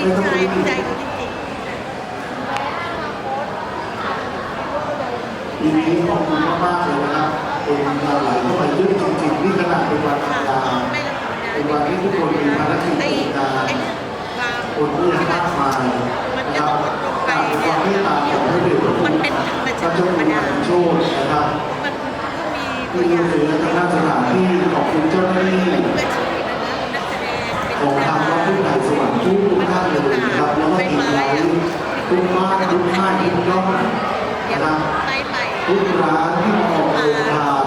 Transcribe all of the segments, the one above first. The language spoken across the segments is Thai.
ดีใจดีใจจริงปีนี้ขอบคุณมากๆเลยนะครับคนมาไหลเข้ามาเยอะจริงๆนี่ขนาดเป็นวันธรรมดาเป็นวันที่ทุกคนมีภารกิจในการความคนที่ยังมากมายนะครับหมดลงไปจากคเนี่วามเมตตาของพระเดชพระคุณมันเป็นธรรมพชาระติเจ้าธรรมคุณโชคนะครับที่วอย่างเหลือทางด้านสถานที่ขอบคุณเจ้า ทุกบ้านทุกท่านทุกย่อมเดี๋ยนะวครับไปใหม่ทุกร้านที่ออกโรงทาน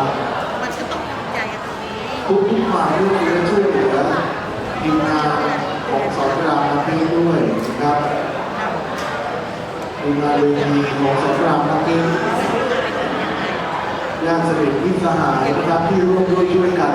มันจะต้องทำใจกับตรงนี้ทุกทุกความร่วมมือช่วยเหลือทีมงานของสอนรามน้ำเพชรด้วยนะครับทีมงานเวทีของสอนรามน้ำเพชรญาติสนิทมิตรสหายนะครับที่ร่วมด้วยช่วยกัน